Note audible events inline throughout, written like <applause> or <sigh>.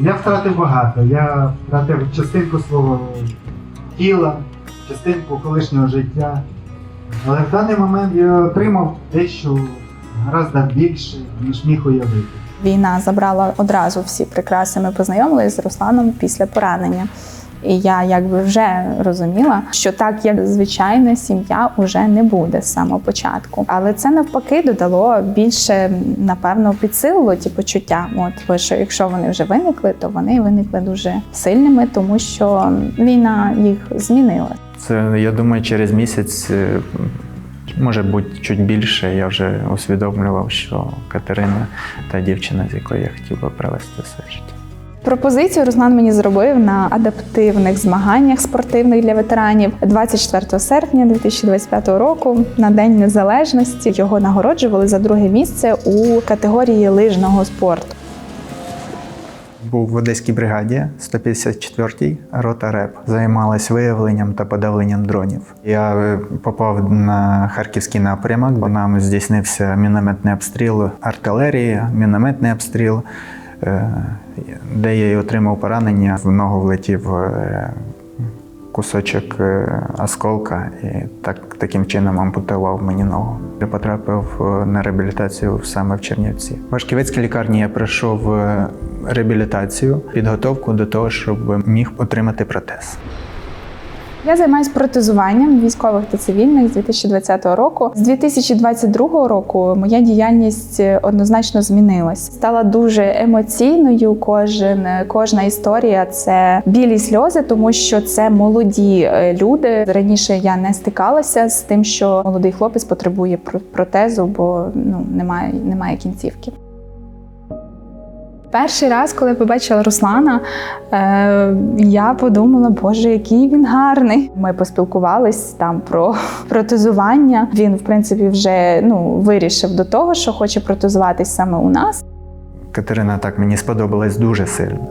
Я втратив багато. Я втратив частинку свого тіла, частинку колишнього життя. Але в даний момент я отримав дещо гораздо більше, ніж міг уявити. Війна забрала одразу всі прикраси. Ми познайомилися з Русланом після поранення. І я якби вже розуміла, що так як звичайна сім'я уже не буде з самого початку. Але це навпаки додало більше, напевно, підсилило ті почуття. От бо що якщо вони вже виникли, то вони виникли дуже сильними, тому що війна їх змінила. Це, я думаю, через місяць, е, може бути чуть більше, я вже усвідомлював, що Катерина та дівчина, з якою я хотів би провести все життя. Пропозицію Руслан мені зробив на адаптивних змаганнях спортивних для ветеранів 24 серпня 2025 року на День Незалежності. Його нагороджували за друге місце у категорії лижного спорту. Був в одеській бригаді 154-й рота РЕП. Займалась виявленням та подавленням дронів. Я е, попав на харківський напрямок, бо нам здійснився мінометний обстріл артилерії, мінометний обстріл, де я й отримав поранення. В ногу влетів е, кусочок е, осколка і так, таким чином ампутував мені ногу. Я потрапив е, на реабілітацію саме в Чернівці. В Вашківецькій лікарні я пройшов е, реабілітацію, підготовку до того, щоб міг отримати протез. Я займаюся протезуванням військових та цивільних з 2020 року. З 2022 року моя діяльність е, однозначно змінилась. Стала дуже емоційною. Кожен кожна історія це білі сльози, тому що це молоді е, люди. Раніше я не стикалася з тим, що молодий хлопець потребує про- протезу, бо ну немає, немає кінцівки. Перший раз, коли побачила Руслана, е, я подумала, боже, який він гарний. Ми поспілкувались там про <laughs> протезування. Він, в принципі, вже ну, вирішив до того, що хоче протезуватись саме у нас. Катерина так мені сподобалась дуже сильно.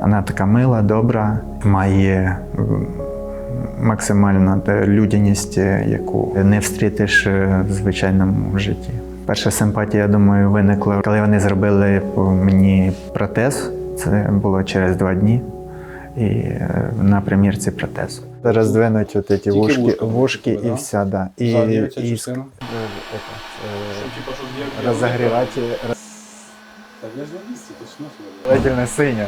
Вона така мила, добра, має максимальну людяність, е, яку не встрітиш е, в звичайному житті. Перша симпатія, я думаю, виникла, коли вони зробили мені протез. Це було через два дні. І е, на примірці протезу. Зараз двинуть от ці вушки, вушки і все, да. І, і частина. Типа, розогрівати Так я ж на місці, синя.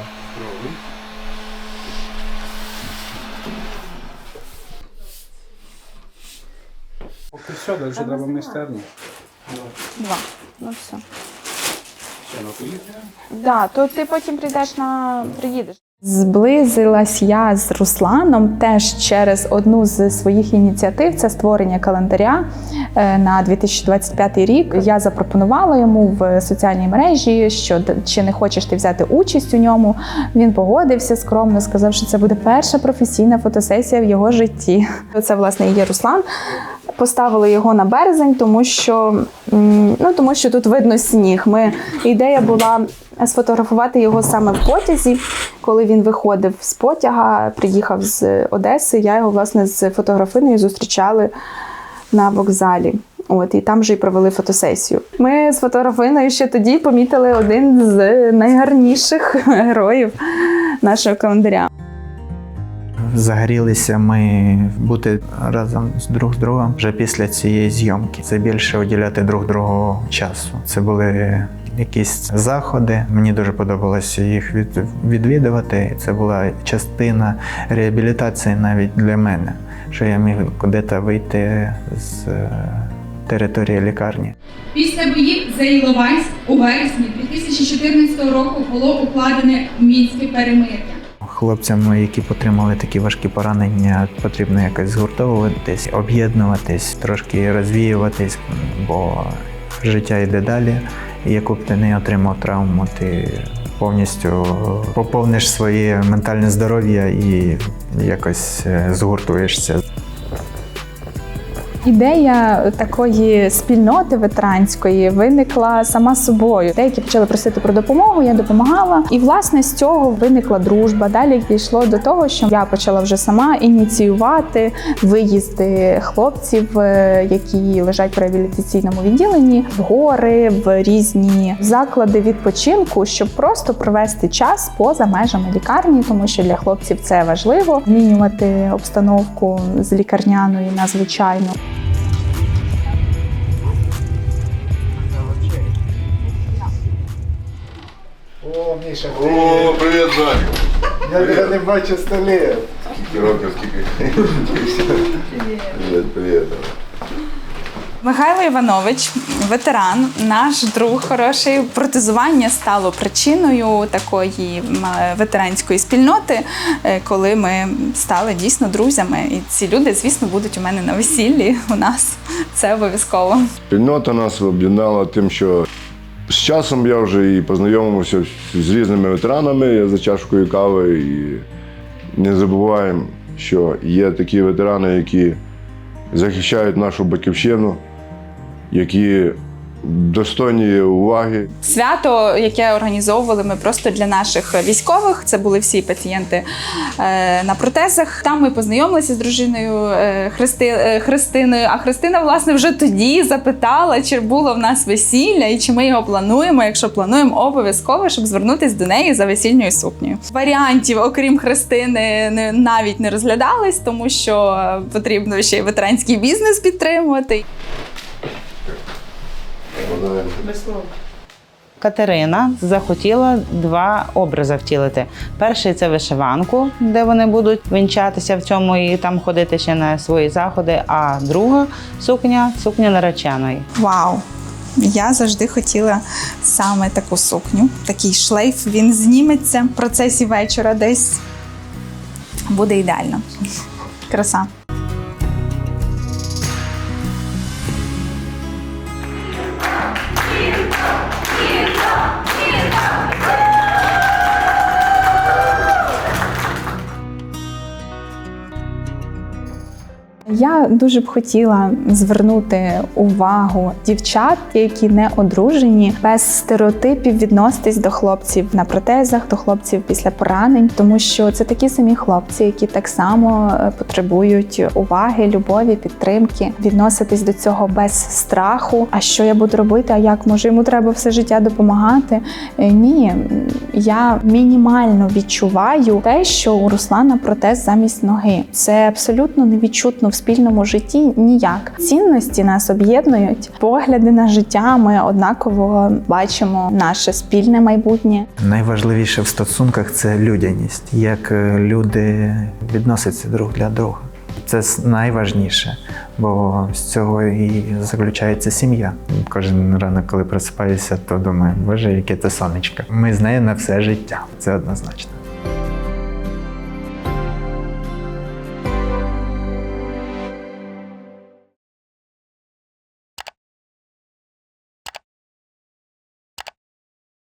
Поки все, далі треба майстерню. Два. Ну все. Ще на поїхали. Да, то ти потім прийдеш на приїдеш. Зблизилась я з Русланом теж через одну з своїх ініціатив. Це створення календаря на 2025 рік. Я запропонувала йому в соціальній мережі, що чи не хочеш ти взяти участь у ньому. Він погодився скромно, сказав, що це буде перша професійна фотосесія в його житті. <laughs> Це власне і є Руслан. Поставили його на березень, тому що ну тому що тут видно сніг. Ми ідея була сфотографувати його саме в потязі. Коли він виходив з потяга, приїхав з Одеси. Я його власне з фотографиною зустрічали на вокзалі. От і там вже й провели фотосесію. Ми з фотографиною ще тоді помітили один з найгарніших героїв нашого календаря. Загорілися ми бути разом з друг з другом вже після цієї зйомки. Це більше уділяти друг другу часу. Це були якісь заходи. Мені дуже подобалося їх від, відвідувати. Це була частина реабілітації навіть для мене, що я міг куди-то вийти з е, території лікарні. Після боїв за Іловайськ у вересні 2014 року було укладене мінське перемир'я. Хлопцям, які отримали такі важкі поранення, потрібно якось згуртовуватись, об'єднуватись, трошки розвіюватись, бо життя йде далі. Яку б ти не отримав травму, ти повністю поповниш своє ментальне здоров'я і якось е, згуртуєшся. Ідея такої спільноти ветеранської виникла сама собою. Деякі почали просити про допомогу, я допомагала. І власне з цього виникла дружба. Далі дійшло до того, що я почала вже сама ініціювати виїзди хлопців, е, які лежать в реабілітаційному відділенні, в гори, в різні заклади відпочинку, щоб просто провести час поза межами лікарні, тому що для хлопців це важливо змінювати обстановку з лікарняної на звичайну. О, Міша, О, привіт, Даню. Я тебе не бачу столі. Скільки років, скільки? Привіт, привіт. Михайло Іванович, ветеран, наш друг хороший. Протезування стало причиною такої ветеранської спільноти, е, коли ми стали дійсно друзями. І ці люди, звісно, будуть у мене на весіллі. У нас це обов'язково. Спільнота нас об'єднала тим, що з часом я вже і познайомився з різними ветеранами за чашкою кави. І не забуваємо, що є такі ветерани, які захищають нашу батьківщину, які достойні уваги. Свято, яке організовували ми просто для наших військових. Це були всі пацієнти е, на протезах. Там ми познайомилися з дружиною е, Христи, е, Христиною. А Христина, власне, вже тоді запитала, чи було в нас весілля і чи ми його плануємо. Якщо плануємо, обов'язково, щоб звернутися до неї за весільною сукнею. Варіантів, окрім Христини, не, навіть не розглядались, тому що потрібно ще й ветеранський бізнес підтримувати. Катерина захотіла два образи втілити. Перший це вишиванку, де вони будуть вінчатися в цьому і там ходити ще на свої заходи. А друга сукня сукня нареченої. Вау! Я завжди хотіла саме таку сукню. Такий шлейф він зніметься в процесі вечора десь. Буде ідеально. Краса. Я дуже б хотіла звернути увагу дівчат, які не одружені, без стереотипів відноситись до хлопців на протезах, до хлопців після поранень, тому що це такі самі хлопці, які так само е, потребують уваги, любові, підтримки, відноситись до цього без страху. А що я буду робити? А як може йому треба все життя допомагати? Е, Ні, я мінімально відчуваю те, що у Руслана протез замість ноги. Це абсолютно невідчутно в спільному житті ніяк. Цінності нас об'єднують, погляди на життя. Ми однаково бачимо наше спільне майбутнє. Найважливіше в стосунках це людяність, як е, люди відносяться друг для друга. Це найважніше, бо з цього і заключається сім'я. Кожен ранок, коли просипаюся, то думаю, боже, яке це сонечко. Ми з нею на все життя. Це однозначно.